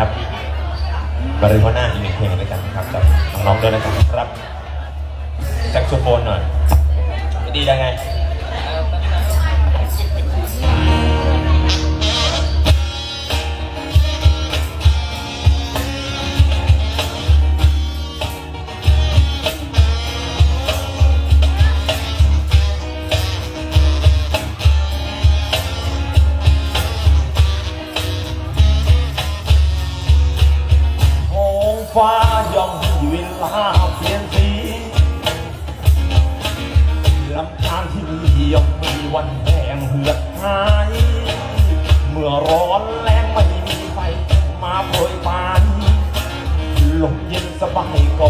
ครับบริวนาอีกหนึ่งเพลงด้วยกันครับกับน้องๆด้วยนะครับรับแซกโซโฟนหน่อย ดีได้ไง ฟ้าย่อมมีเวลาเปลี่ยนสีลำธารที่มีย่อมมีวันแห้งเหือดหาย เมื่อร้อนแรงไม่มีไฟมาโปรยปานลมเย็นสบายก็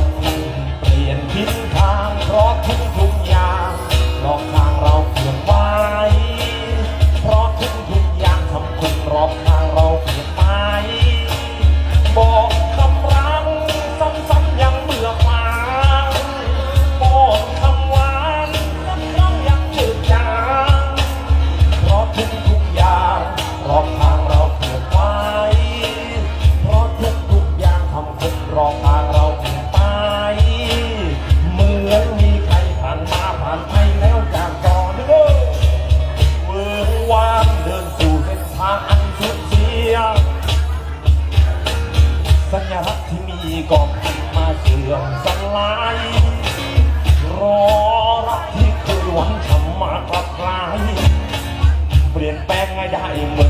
กอดมาเสื่อมสลายรอรักที่เคยหวังทำมากลับกลาย เปลี่ยนแปลงไงได้เหมือน